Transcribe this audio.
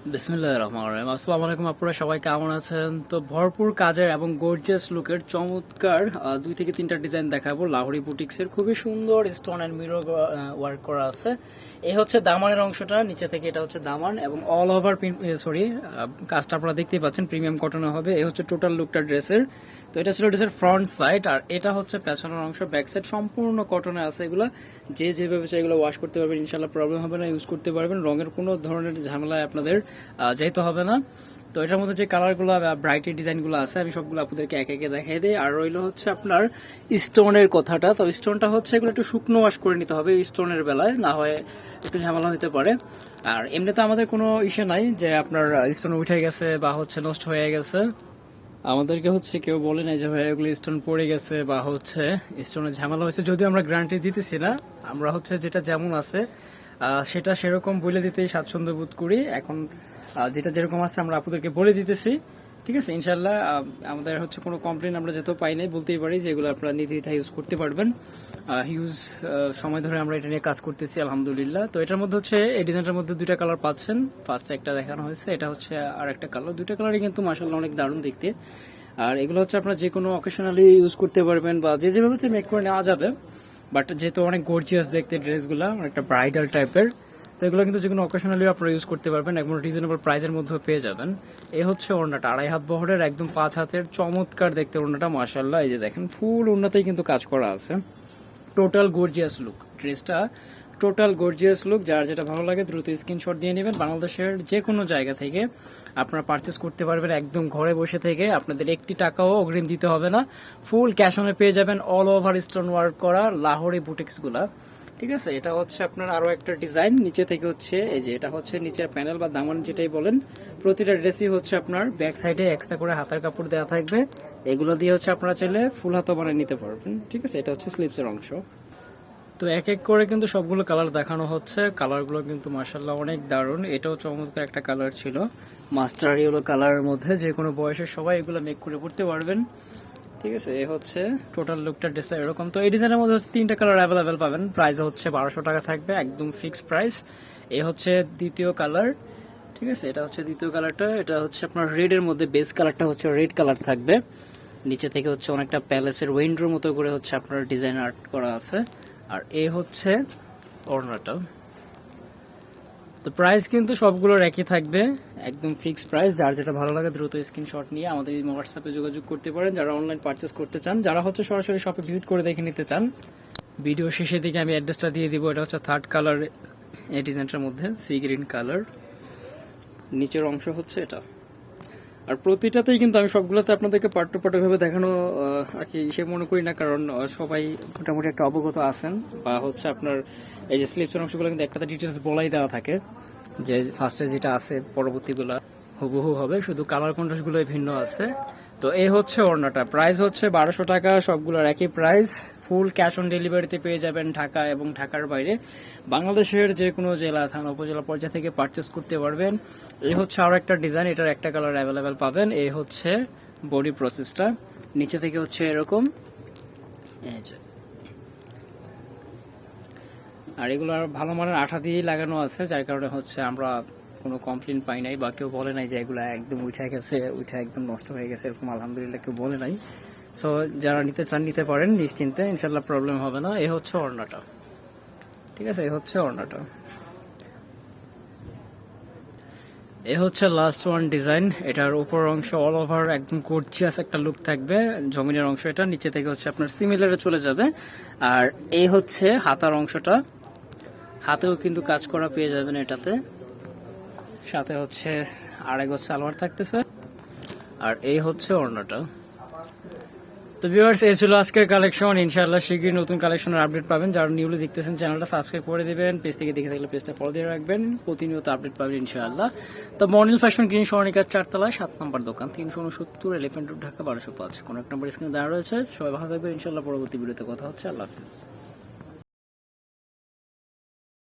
বিসমিল্লাহ আসসালামু আলাইকুম আপনারা সবাই কেমন আছেন? তো ভরপুর কাজের এবং গর্জিয়াস লুকের চমৎকার দুই থেকে তিনটা ডিজাইন দেখাবো। লাহোরি বুটিক্সের খুবই সুন্দর স্টোন অ্যান্ড মিরর ওয়ার্ক করা আছে। এই হচ্ছে দামানের অংশটা, নিচে থেকে এটা হচ্ছে দামান এবং অল ওভার সরি কাজটা আপনারা দেখতেই পাচ্ছেন প্রিমিয়াম কটনে হবে। এই হচ্ছে টোটাল লুকটা ড্রেসের। তো এটা ছিল ড্রেসের ফ্রন্ট সাইড আর এটা হচ্ছে পেছনের অংশ ব্যাক সাইড সম্পূর্ণ কটনে আছে এগুলো। যে যেভাবে চাই এগুলো ওয়াশ করতে পারবেন ইনশাল্লাহ প্রবলেম হবে না ইউজ করতে পারবেন। রঙের কোনো ধরনের ঝামেলায় আপনাদের আহ, যেতে হবে না। তো এটার মধ্যে যে কালারগুলো ব্রাইটের ডিজাইনগুলো আছে আমি সবগুলো আপনাদেরকে একে একে দেখাই দিই। আর রইল হচ্ছে আপনার স্টোনের কথাটা। তো স্টোনটা হচ্ছে এগুলো একটু শুকনো ওয়াশ করে নিতে হবে স্টোনের বেলায় না হয় একটু ঝামেলা হতে পারে। আর এমনিতে আমাদের কোনো ইস্যু নাই যে আপনার স্টোন উঠে গেছে বা হচ্ছে নষ্ট হয়ে গেছে। আমাদেরকে হচ্ছে কেউ বলে নাই যে ভাই এগুলো স্টোন পড়ে গেছে বা হচ্ছে স্টোনের ঝামেলা হয়েছে। যদিও আমরা গ্যারান্টি দিতেছি না আমরা হচ্ছে যেটা যেমন আছে সেটা সেরকম বলে দিতেই স্বাচ্ছন্দ্য বোধ করি। এখন যেটা যেরকম আছে আমরা আপনাদেরকে বলে দিতেছি। ঠিক আছে? ইনশাল্লাহ আমাদের হচ্ছে কোনো কমপ্লেন আমরা যেতেও পাই নাই, বলতেই পারি যেগুলো আপনারা নির্দ্বিধায় ইউজ করতে পারবেন। হিউজ সময় ধরে আমরা এটা নিয়ে কাজ করতেছি, আলহামদুলিল্লাহ। তো এটার মধ্যে হচ্ছে, এই ডিজাইনটার মধ্যে দুইটা কালার পাচ্ছেন। ফার্স্ট একটা দেখানো হয়েছে, এটা হচ্ছে আর একটা কালার দুইটা কালারই কিন্তু মাসাল্লাহ অনেক দারুণ দেখতে। আর এগুলো হচ্ছে আপনারা যে কোনো অকেশনালি ইউজ করতে পারবেন বা যে যেভাবে মেক করে নেওয়া যাবে বাট যেহেতু অনেক গর্জিয়াস দেখতে ড্রেসগুলো, অনেকটা ব্রাইডাল টাইপের তো এগুলো কিন্তু যে কোনো অকেশনালি আপনারা ইউজ করতে পারবেন, একদম রিজনেবল প্রাইসের মধ্যে পেয়ে যাবেন। এ হচ্ছে ওড়নাটা, আড়াই হাত বহরের, একদম পাঁচ হাতের, চমৎকার দেখতে ওড়নাটা মাসাল্লাহ এই যে দেখেন ফুল ওড়নাতেই কিন্তু কাজ করা আছে। টোটাল গর্জিয়াস লুক ড্রেসটা টোটাল গর্জিয়াস লুক, যার যেটা ভালো লাগে, দ্রুত স্ক্রিনশট দিয়ে নেবেন। বাংলাদেশের যে কোনো জায়গা থেকে আপনারা পারচেস করতে পারবেন একদম ঘরে বসে থেকে। আপনাদের একটি টাকাও অগ্রিম দিতে হবে না। ফুল ক্যাশ অনে পেয়ে যাবেন অল ওভার স্টোন ওয়ার্ক করা লাহোরি বুটিক্সগুলা ঠিক আছে? এটা হচ্ছে আপনার আরও একটা ডিজাইন নিচে থেকে হচ্ছে, এই যে এটা হচ্ছে নিচের প্যানেল বা দামান যেটাই বলেন, প্রতিটা ড্রেসই হচ্ছে আপনার ব্যাক সাইডে এক্সট্রা করে হাতার কাপড় দেওয়া থাকবে। এগুলো দিয়ে হচ্ছে আপনারা চাইলে ফুল হাতা বানিয়ে নিতে পারবেন। ঠিক আছে? এটা হচ্ছে স্লিপসের অংশ। তো এক এক করে কিন্তু সবগুলো কালার দেখানো হচ্ছে। কালারগুলো কিন্তু মার্শাল্লাহ অনেক দারুণ। এটাও চমৎকার একটা কালার ছিল। মাস্টার ইয়েলো কালারের মধ্যে যে কোনো বয়সের সবাই এগুলো মেক করে পড়তে পারবেন। ঠিক আছে, এ হচ্ছে টোটাল লুকটা ডিজাইন এরকম। তো এই ডিজাইনের মধ্যে হচ্ছে তিনটা কালার অ্যাভেলেবেল পাবেন। প্রাইস হচ্ছে বারোশো টাকা থাকবে, একদম ফিক্সড প্রাইস এ হচ্ছে দ্বিতীয় কালার ঠিক আছে, এটা হচ্ছে দ্বিতীয় কালারটা এটা হচ্ছে আপনার রেড এর মধ্যে বেস কালারটা হচ্ছে রেড কালার থাকবে। নিচে থেকে হচ্ছে অনেকটা প্যালেসের উইন্ডোর মতো করে হচ্ছে আপনার ডিজাইন আর্ট করা আছে। আর এ হচ্ছে ওড়নাটা তো প্রাইস কিন্তু সবগুলোর একই থাকবে, একদম ফিক্সড প্রাইস যার যেটা ভালো লাগে দ্রুত স্ক্রিনশট নিয়ে আমাদের এই হোয়াটসঅ্যাপে যোগাযোগ করতে পারেন। যারা অনলাইন পারচেস করতে চান, যারা হচ্ছে সরাসরি শপে ভিজিট করে দেখে নিতে চান ভিডিও শেষের দিকে আমি অ্যাড্রেসটা দিয়ে দিব। এটা হচ্ছে থার্ড কালার এই ডিজাইনটার মধ্যে সি গ্রিন কালার নিচের অংশ হচ্ছে এটা। আর প্রতিটাতেই কিন্তু আমি সবগুলোতে আপনাদেরকে পাঠ্য পাঠ্যভাবে ভাবে দেখানো আর কি সে মনে করি না, কারণ সবাই মোটামুটি একটা অবগত আছেন। বা হচ্ছে আপনার এই যে স্লিপসের অংশগুলো কিন্তু একটা ডিটেলস বলাই দেওয়া থাকে, যে ফার্স্টে যেটা আছে, পরবর্তীগুলো হুবহু হবে, শুধু কালার কন্ট্রাস্ট গুলোই ভিন্ন আছে। তো এই হচ্ছে ওড়নাটা। প্রাইস হচ্ছে বারোশো টাকা, সবগুলোর একই প্রাইস ফুল ক্যাশ অন ডেলিভারিতে পেয়ে যাবেন ঢাকা এবং ঢাকার বাইরে। বাংলাদেশের যে কোনো জেলা, থানা, উপজেলা পর্যায়ে থেকে পারচেস করতে পারবেন। এই হচ্ছে আরও একটা ডিজাইন এটার একটা কালার অ্যাভেলেবেল পাবেন। এই হচ্ছে বডি প্রসেসটা নিচে থেকে হচ্ছে এরকম। আর এগুলো ভালো মানের আঠা দিয়েই লাগানো আছে, যার কারণে হচ্ছে আমরা কোনো কমপ্লেন পাই নাই বা কেউ বলে নাই যে এগুলো একদম উঠে গেছে, উঠে একদম নষ্ট হয়ে গেছে, এরকম আলহামদুলিল্লাহ কেউ বলে নাই। সো যারা নিতে চান, নিতে পারেন, নিশ্চিন্তে ইনশাল্লাহ প্রবলেম হবে না। এ হচ্ছে ওড়নাটা ঠিক আছে? এ হচ্ছে ওড়নাটা এ হচ্ছে লাস্ট ওয়ান ডিজাইন এটার উপর অংশ অল ওভার একদম গর্জিয়াস একটা লুক থাকবে। জমিনের অংশ এটা, নিচে থেকে হচ্ছে আপনার সিমিলারে চলে যাবে। আর এই হচ্ছে হাতার অংশটা। হাতেও কিন্তু কাজ করা পেয়ে যাবেন এটাতে। সাথে হচ্ছে আড়াই গজ সালোয়ার থাকতেছে। আর এই হচ্ছে ওড়নাটা। তো ভিউয়ার্স এই ছিল আজকের কালেকশন ইনশাআল্লাহ শীঘ্রই নতুন কালেকশনের আপডেট পাবেন। যারা নিউলি দেখতেছেন চ্যানেলটা সাবস্ক্রাইব করে দিবেন। পেজ থেকে দেখে থাকলে পেজটা ফলো দিয়ে রাখবেন। প্রতিনিয়ত আপডেট পাবেন ইনশাআল্লাহ। তো মর্নিল ফ্যাশন গ্রিন সরণিকার চারতলায় সাত নম্বর দোকান, তিনশো উনসত্তর এলিফেন্ট রোড ঢাকা, বারোশো পাঁচ। কোনো এক নম্বর স্ক্রিনে দেওয়া রয়েছে। সবাই ভালো থাকবে ইনশাআল্লাহ পরবর্তী ভিডিওতে কথা হচ্ছে। আল্লাহ হাফিজ।